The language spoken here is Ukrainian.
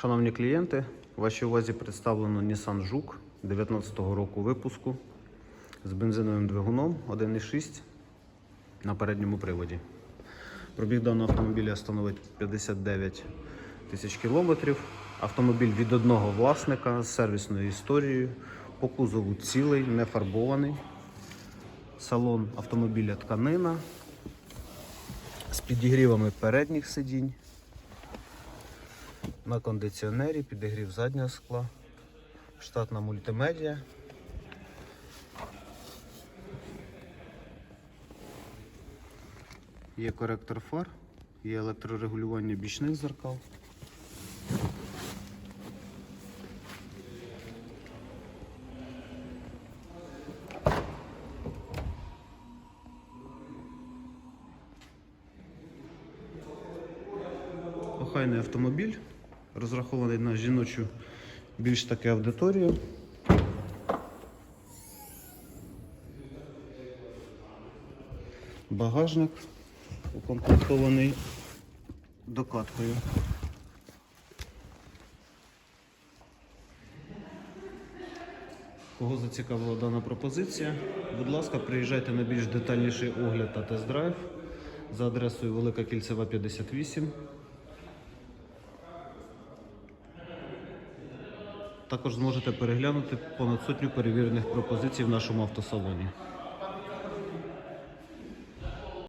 Шановні клієнти, вашій увазі представлено Nissan Жук 19-го року випуску з бензиновим двигуном 1.6 на передньому приводі. Пробіг даного автомобіля становить 59 тисяч кілометрів. Автомобіль від одного власника з сервісною історією. По кузову цілий, не фарбований. Салон автомобіля тканина з підігрівами передніх сидінь. На кондиціонері, підігрів заднього скла, штатна мультимедіа. Є коректор фар, є електрорегулювання бічних зеркал. Охайний автомобіль, розрахований на жіночу більш таки аудиторію. Багажник укомплектований докаткою. Кого зацікавила дана пропозиція, будь ласка, приїжджайте на більш детальніший огляд та тест-драйв за адресою Велика Кільцева 58. Також зможете переглянути понад сотню перевірених пропозицій в нашому автосалоні.